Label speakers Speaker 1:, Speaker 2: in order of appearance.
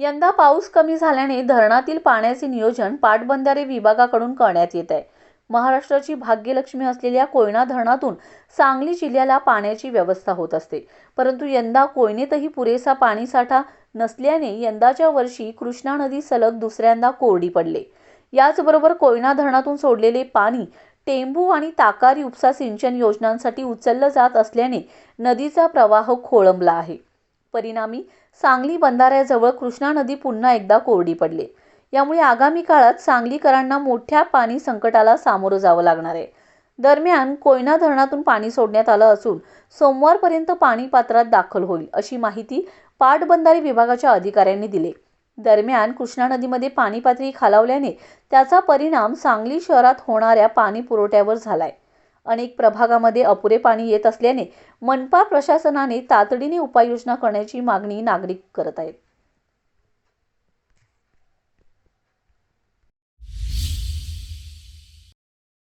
Speaker 1: यंदा पाऊस कमी झाल्याने धरणातील पाण्याचे नियोजन पाटबंधारे विभागाकडून करण्यात येत आहे. महाराष्ट्राची भाग्यलक्ष्मी असलेल्या कोयना धरणातून सांगली जिल्ह्याला पाण्याची व्यवस्था होत असते. परंतु यंदा कोयनेतही पुरेसा पाणीसाठा नसल्याने यंदाच्या वर्षी कृष्णा नदी सलग दुसऱ्यांदा कोरडी पडले. याचबरोबर कोयना धरणातून सोडलेले पाणी टेंबू आणि ताकारी उपसा सिंचन योजनांसाठी उचललं जात असल्याने नदीचा प्रवाह खोळंबला आहे. परिणामी सांगली बंधाऱ्याजवळ कृष्णा नदी पुन्हा एकदा कोरडी पडली. यामुळे आगामी काळात सांगलीकरांना मोठ्या पाणी संकटाला सामोरं जावं लागणार आहे. दरम्यान कोयना धरणातून पाणी सोडण्यात आलं असून सोमवारपर्यंत पाणी पात्रात दाखल होईल अशी माहिती पाटबंधारे विभागाच्या अधिकाऱ्यांनी दिली. दरम्यान कृष्णा नदीमध्ये पाणी पातळी खालावल्याने त्याचा परिणाम सांगली शहरात होणाऱ्या पाणी पुरवठ्यावर झालाय. अनेक प्रभागामध्ये अपुरे पाणी येत असल्याने मनपा प्रशासनाने तातडीने उपाययोजना करण्याची मागणी नागरिक करत आहेत.